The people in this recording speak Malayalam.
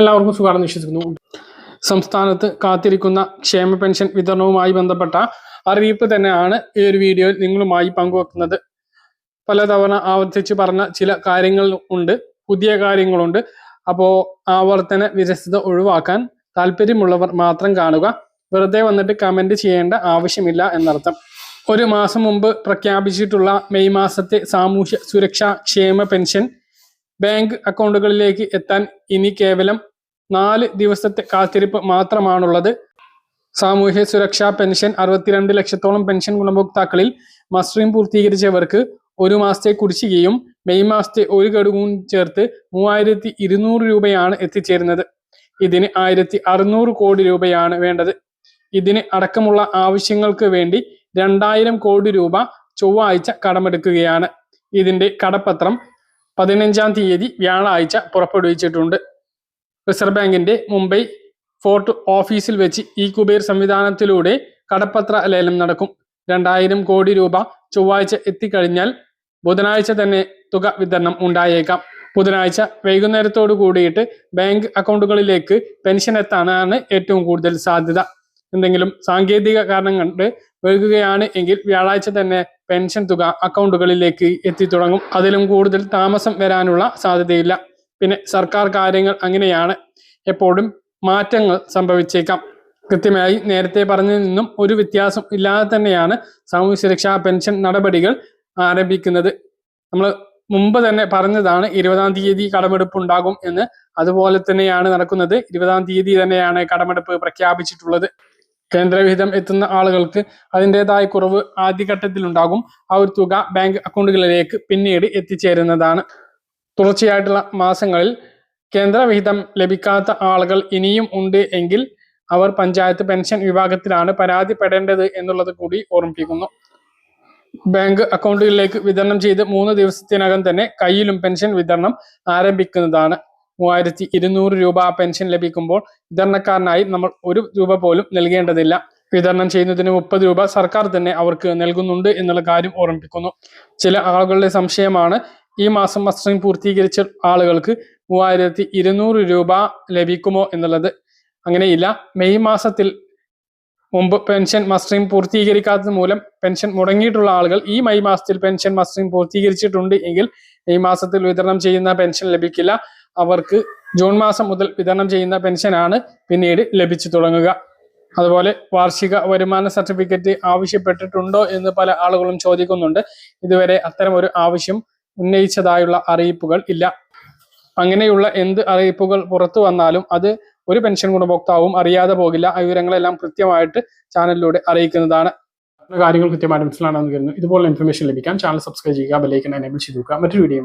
എല്ലാവർക്കും സുഖമാണെന്ന് വിശ്വസിക്കുന്നു. സംസ്ഥാനത്ത് കാത്തിരിക്കുന്ന ക്ഷേമ പെൻഷൻ വിതരണവുമായി ബന്ധപ്പെട്ട അറിയിപ്പ് തന്നെയാണ് ഈ ഒരു വീഡിയോയിൽ നിങ്ങളുമായി പങ്കുവെക്കുന്നത്. പലതവണ ആവർത്തിച്ച് പറഞ്ഞ ചില കാര്യങ്ങൾ ഉണ്ട് പുതിയ കാര്യങ്ങളുണ്ട്. അപ്പോൾ ആവർത്തന വിരസത ഒഴിവാക്കാൻ താല്പര്യമുള്ളവർ മാത്രം കാണുക. വെറുതെ വന്നിട്ട് കമന്റ് ചെയ്യേണ്ട ആവശ്യമില്ല എന്നർത്ഥം. ഒരു മാസം മുമ്പ് പ്രഖ്യാപിച്ചിട്ടുള്ള മെയ് മാസത്തെ സാമൂഹ്യ സുരക്ഷാ ക്ഷേമ പെൻഷൻ ബാങ്ക് അക്കൗണ്ടുകളിലേക്ക് എത്താൻ ഇനി കേവലം നാല് ദിവസത്തെ കാത്തിരിപ്പ് മാത്രമാണുള്ളത്. സാമൂഹ്യ സുരക്ഷാ പെൻഷൻ അറുപത്തിരണ്ട് ലക്ഷത്തോളം പെൻഷൻ ഗുണഭോക്താക്കളിൽ മസ്റ്ററിംഗ് പൂർത്തീകരിച്ചവർക്ക് ഒരു മാസത്തെ കുടിശ്ശികയും മെയ് മാസത്തെ ഒരു ഗഡുവും ചേർത്ത് മൂവായിരത്തി ഇരുന്നൂറ് രൂപയാണ് എത്തിച്ചേരുന്നത്. ഇതിന് ആയിരത്തി അറുന്നൂറ് കോടി രൂപയാണ് വേണ്ടത്. ഇതിന് അടക്കമുള്ള ആവശ്യങ്ങൾക്ക് വേണ്ടി രണ്ടായിരം കോടി രൂപ ചൊവ്വാഴ്ച കടമെടുക്കുകയാണ്. ഇതിന്റെ കടപ്പത്രം പതിനഞ്ചാം തീയതി വ്യാഴാഴ്ച പുറപ്പെടുവിച്ചിട്ടുണ്ട്. റിസർവ് ബാങ്കിന്റെ മുംബൈ ഫോർട്ട് ഓഫീസിൽ വെച്ച് ഈ കുബേർ സംവിധാനത്തിലൂടെ കടപ്പത്ര ലേലം നടക്കും. രണ്ടായിരം കോടി രൂപ ചൊവ്വാഴ്ച എത്തിക്കഴിഞ്ഞാൽ ബുധനാഴ്ച തന്നെ തുക വിതരണം ഉണ്ടായേക്കാം. ബുധനാഴ്ച വൈകുന്നേരത്തോടു കൂടിയിട്ട് ബാങ്ക് അക്കൗണ്ടുകളിലേക്ക് പെൻഷൻ എത്താനാണ് ഏറ്റവും കൂടുതൽ സാധ്യത. എന്തെങ്കിലും സാങ്കേതിക കാരണം കൊണ്ട് വൈകുകയാണ് എങ്കിൽ വ്യാഴാഴ്ച തന്നെ പെൻഷൻ തുക അക്കൗണ്ടുകളിലേക്ക് എത്തിത്തുടങ്ങും. അതിലും കൂടുതൽ താമസം വരാനുള്ള സാധ്യതയില്ല. പിന്നെ സർക്കാർ കാര്യങ്ങൾ അങ്ങനെയാണ് എപ്പോഴും മാറ്റങ്ങൾ സംഭവിച്ചേക്കാം. കൃത്യമായി നേരത്തെ പറഞ്ഞതിൽ നിന്നും ഒരു വ്യത്യാസം ഇല്ലാതെ തന്നെയാണ് സാമൂഹ്യ സുരക്ഷാ പെൻഷൻ നടപടികൾ ആരംഭിക്കുന്നത്. നമ്മൾ മുമ്പ് തന്നെ പറഞ്ഞതാണ് ഇരുപതാം തീയതി കടമെടുപ്പ് ഉണ്ടാകും എന്ന്. അതുപോലെ തന്നെയാണ് നടക്കുന്നത്. ഇരുപതാം തീയതി തന്നെയാണ് കടമെടുപ്പ് പ്രഖ്യാപിച്ചിട്ടുള്ളത്. കേന്ദ്രവിഹിതം എത്തുന്ന ആളുകൾക്ക് അതിന്റെതായ കുറവ് ആദ്യഘട്ടത്തിൽ ഉണ്ടാകും ആ ഒരു തുക ബാങ്ക് അക്കൗണ്ടുകളിലേക്ക് പിന്നീട് എത്തിച്ചേരുന്നതാണ്. തുടർച്ചയായിട്ടുള്ള മാസങ്ങളിൽ കേന്ദ്രവിഹിതം ലഭിക്കാത്ത ആളുകൾ ഇനിയും ഉണ്ട് എങ്കിൽ അവർ പഞ്ചായത്ത് പെൻഷൻ വിഭാഗത്തിലാണ് പരാതിപ്പെടേണ്ടത് എന്നുള്ളത് കൂടി ഓർമ്മിപ്പിക്കുന്നു. ബാങ്ക് അക്കൗണ്ടുകളിലേക്ക് വിതരണം ചെയ്ത് മൂന്ന് ദിവസത്തിനകം തന്നെ കയ്യിലും പെൻഷൻ വിതരണം ആരംഭിക്കുന്നതാണ്. മൂവായിരത്തി ഇരുന്നൂറ് രൂപ പെൻഷൻ ലഭിക്കുമ്പോൾ വിതരണക്കാരനായി നമ്മൾ ഒരു രൂപ പോലും നൽകേണ്ടതില്ല. വിതരണം ചെയ്യുന്നതിന് മുപ്പത് രൂപ സർക്കാർ തന്നെ അവർക്ക് നൽകുന്നുണ്ട് എന്നുള്ള കാര്യം ഓർമ്മിപ്പിക്കുന്നു. ചില ആളുകളുടെ സംശയമാണ് ഈ മാസം മസ്റ്ററിംഗ് പൂർത്തീകരിച്ച ആളുകൾക്ക് മൂവായിരത്തി ഇരുന്നൂറ് രൂപ ലഭിക്കുമോ എന്നുള്ളത്. അങ്ങനെയില്ല മെയ് മാസത്തിൽ മുമ്പ് പെൻഷൻ മസ്റ്ററിംഗ് പൂർത്തീകരിക്കാത്തത് മൂലം പെൻഷൻ മുടങ്ങിയിട്ടുള്ള ആളുകൾ ഈ മെയ് മാസത്തിൽ പെൻഷൻ മസ്റ്ററിംഗ് പൂർത്തീകരിച്ചിട്ടുണ്ട് എങ്കിൽ ഈ മാസത്തിൽ വിതരണം ചെയ്യുന്ന പെൻഷൻ ലഭിക്കില്ല. അവർക്ക് ജൂൺ മാസം മുതൽ വിതരണം ചെയ്യുന്ന പെൻഷനാണ് പിന്നീട് ലഭിച്ചു തുടങ്ങുക. അതുപോലെ വാർഷിക വരുമാന സർട്ടിഫിക്കറ്റ് ആവശ്യപ്പെട്ടിട്ടുണ്ടോ എന്ന് പല ആളുകളും ചോദിക്കുന്നുണ്ട്. ഇതുവരെ അത്തരം ഒരു ആവശ്യം ഉന്നയിച്ചതായുള്ള അറിയിപ്പുകൾ ഇല്ല. അങ്ങനെയുള്ള എന്ത് അറിയിപ്പുകൾ പുറത്തു വന്നാലും അത് ഒരു പെൻഷൻ ഗുണഭോക്താവും അറിയാതെ പോകില്ല. ആ വിവരങ്ങളെല്ലാം കൃത്യമായിട്ട് ചാനലിലൂടെ അറിയിക്കുന്നതാണ്. കാര്യങ്ങൾ കൃത്യമായിട്ട് മനസ്സിലാണെന്ന് കരുതുന്നു. ഇതുപോലുള്ള ഇൻഫർമേഷൻ ലഭിക്കാൻ ചാനൽ സബ്സ്ക്രൈബ് ചെയ്യുക ബെല്ലൈക്കൻ എനേബിൾ ചെയ്തു മറ്റൊരു വീഡിയോ